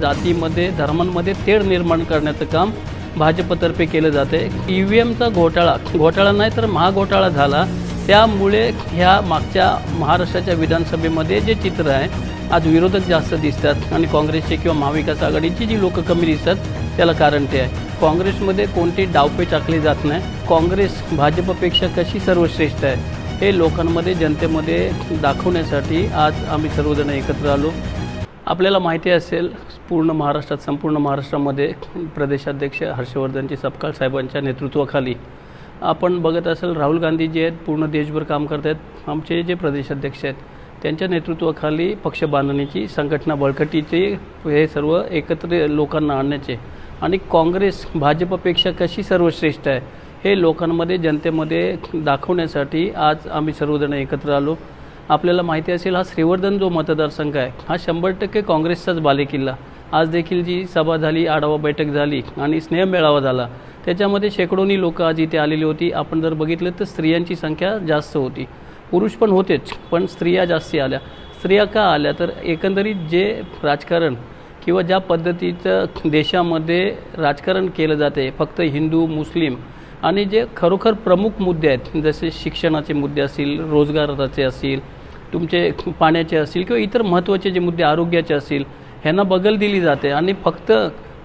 जातीमध्ये धर्मांमध्ये तेढ निर्माण करण्याचं काम भाजपतर्फे केलं जाते. ई व्ही एमचा घोटाळा घोटाळा नाही तर महाघोटाळा झाला. त्यामुळे ह्या मागच्या महाराष्ट्राच्या विधानसभेमध्ये जे चित्र आहे आज विरोधक जास्त दिसतात आणि काँग्रेसचे किंवा महाविकास आघाडीची जी लोक कमी दिसतात त्याला कारण ते आहे. काँग्रेसमध्ये कोणती डावपे टाकली जात नाही. काँग्रेस भाजपपेक्षा कशी सर्वश्रेष्ठ आहे हे लोकांमध्ये जनतेमध्ये दाखवण्यासाठी आज आम्ही सर्वजण एकत्र आलो. आपल्याला माहिती असेल पूर्ण महाराष्ट्रात संपूर्ण महाराष्ट्रामध्ये प्रदेशाध्यक्ष हर्षवर्धनजी सपकाळ साहेबांच्या नेतृत्वाखाली आपण बघत असेल राहुल गांधी जे आहेत पूर्ण देशभर काम करत आहेत. आमचे जे प्रदेशाध्यक्ष आहेत त्यांच्या नेतृत्वाखाली पक्ष बांधणीची संघटना बळकटीचे हे सर्व एकत्र लोकांना आणण्याचे आणि काँग्रेस भाजपपेक्षा कशी सर्वश्रेष्ठ आहे हे लोकांमध्ये जनतेमध्ये दाखवण्यासाठी आज आम्ही सर्वजण एकत्र आलो. आपल्याला माहिती असेल हा श्रीवर्धन जो मतदारसंघ आहे हा शंभर टक्के काँग्रेसचाच बालेकिल्ला. आज देखील जी सभा झाली आढावा बैठक झाली आणि स्नेहमेळावा झाला त्याच्यामध्ये शेकडोनी लोक आज इथे आलेली होती. आपण जर बघितलं तर स्त्रियांची संख्या जास्त होती. पुरुष पण होतेच पण स्त्रिया जास्ती आल्या. स्त्रिया का आल्या? तर एकंदरीत जे राजकारण किंवा ज्या पद्धतीचं देशामध्ये राजकारण केलं जाते फक्त हिंदू मुस्लिम आणि जे खरोखर प्रमुख मुद्दे आहेत जसे शिक्षणाचे मुद्दे असतील रोजगाराचे असतील तुमचे पाण्याचे असतील किंवा इतर महत्त्वाचे जे मुद्दे आरोग्याचे असतील ह्यांना बगल दिली जाते. आणि फक्त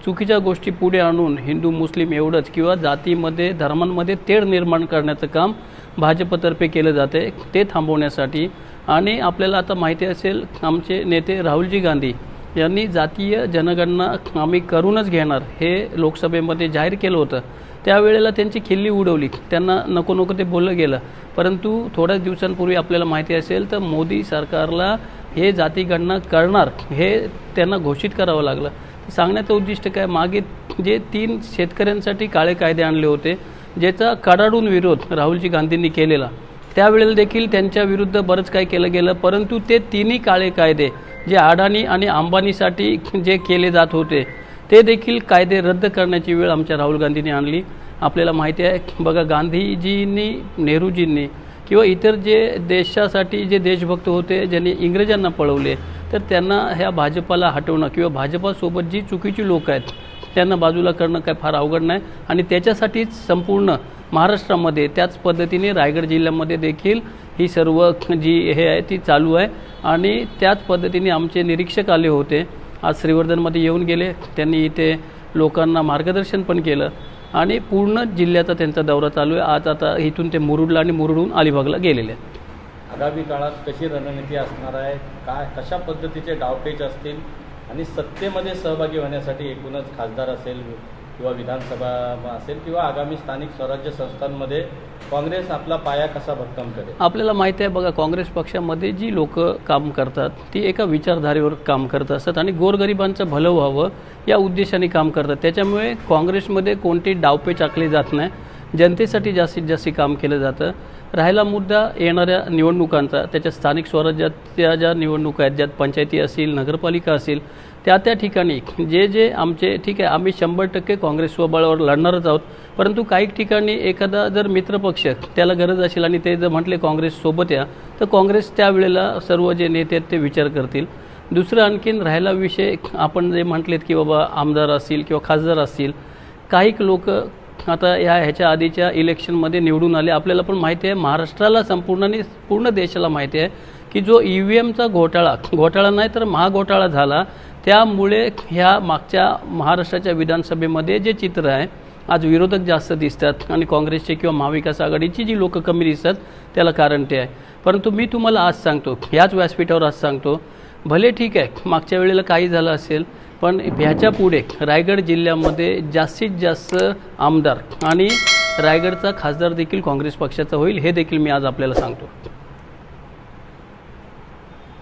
चुकीच्या गोष्टी पुढे आणून हिंदू मुस्लिम एवढंच किंवा जातीमध्ये धर्मांमध्ये तेढ निर्माण करण्याचं काम भाजपतर्फे केलं जाते ते थांबवण्यासाठी. आणि आपल्याला आता माहिती असेल आमचे नेते राहुलजी गांधी यांनी जातीय जनगणना आम्ही करूनच घेणार हे लोकसभेमध्ये जाहीर केलं होतं. त्यावेळेला त्यांची खिल्ली उडवली. त्यांना नको नको ते बोललं गेलं. परंतु थोड्याच दिवसांपूर्वी आपल्याला माहिती असेल तर मोदी सरकारला हे जातीगणना करणार हे त्यांना घोषित करावं लागलं. सांगण्याचं उद्दिष्ट काय? मागे जे तीन शेतकऱ्यांसाठी काळे कायदे आणले होते ज्याचा कडाडून विरोध राहुलजी गांधींनी केलेला त्यावेळेला देखील त्यांच्या विरुद्ध बरंच काही केलं गेलं परंतु ते तिन्ही काळे कायदे जे अडाणी आणि अंबानीसाठी जे केले जात होते ते देखील कायदे रद्द करण्याची वेळ आमच्या राहुल गांधींनी आणली. आपल्याला माहिती आहे. बघा गांधीजींनी नेहरूजींनी किंवा इतर जे देशासाठी जे देशभक्त होते ज्यांनी इंग्रजांना पळवले तर त्यांना ह्या भाजपाला हटवणं किंवा भाजपासोबत जी चुकीची लोक आहेत त्यांना बाजूला करणं काय फार अवघड नाही. आणि त्याच्यासाठीच संपूर्ण महाराष्ट्रामध्ये त्याच पद्धतीने रायगड जिल्ह्यामध्ये देखील ही सर्व जी हे आहे ती चालू आहे. आणि त्याच पद्धतीने आमचे निरीक्षक आले होते. आज श्रीवर्धनमध्ये येऊन गेले. त्यांनी इथे लोकांना मार्गदर्शन पण केलं. आणि पूर्ण जिल्ह्याचा त्यांचा दौरा चालू आहे. आज आता इथून ते मुरुडला आणि मुरुडहून अलिबागला गेलेले आहेत. आगामी काळात कशी रणनीती असणार आहे? काय कशा पद्धतीचे डावपेच असतील? आणि सत्तेमध्ये सहभागी होण्यासाठी एकूणच खासदार असेल किंवा विधानसभा असेल किंवा आगामी स्थानिक स्वराज्य संस्थांमध्ये काँग्रेस आपला पाया कसा भक्कम करेल? आपल्याला माहिती आहे बघा काँग्रेस पक्षामध्ये जी लोक काम करतात ती एका विचारधारेवर काम करत असतात आणि गोरगरिबांचं भलं व्हावं या उद्देशाने काम करतात. त्याच्यामुळे काँग्रेसमध्ये कोणती डावपे चाकले जात नाही. जनतेसाठी जास्तीत जास्त काम केलं जातं. राहिला मुद्दा येणाऱ्या निवडणुकांचा. त्याच्या स्थानिक स्वराज्याच्या ज्या निवडणुका आहेत ज्यात पंचायती असतील नगरपालिका असेल त्या त्या ठिकाणी जे जे आमचे ठीक आहे आम्ही शंभर टक्के काँग्रेस स्वबळावर लढणारच आहोत. परंतु काही ठिकाणी एखादा जर मित्रपक्ष त्याला गरज असेल आणि ते जर म्हटले काँग्रेससोबत या तर काँग्रेस त्यावेळेला सर्व जे नेते आहेत ते विचार करतील. दुसरं आणखीन राहिला विषय आपण जे म्हटलेत की बाबा आमदार असतील किंवा खासदार असतील काही लोक आता या ह्याच्या आधीच्या इलेक्शनमध्ये निवडून आले. आपल्याला पण माहिती आहे महाराष्ट्राला संपूर्ण आणि पूर्ण देशाला माहिती आहे की जो ई व्ही एमचा घोटाळा घोटाळा नाही तर महाघोटाळा झाला. त्यामुळे ह्या मागच्या महाराष्ट्राच्या विधानसभेमध्ये जे चित्र आहे आज विरोधक जास्त दिसतात आणि काँग्रेसचे किंवा महाविकास आघाडीची जी लोक कमी दिसतात त्याला कारण ते आहे. परंतु मी तुम्हाला आज सांगतो ह्याच व्यासपीठावर आज सांगतो भले ठीक आहे मागच्या वेळेला काही झालं असेल पण ह्याच्या पुढे रायगड जिल्ह्यामध्ये जास्तीत जास्त आमदार आणि रायगडचा खासदार देखील काँग्रेस पक्षाचा होईल हे देखील मी आज आपल्याला सांगतो.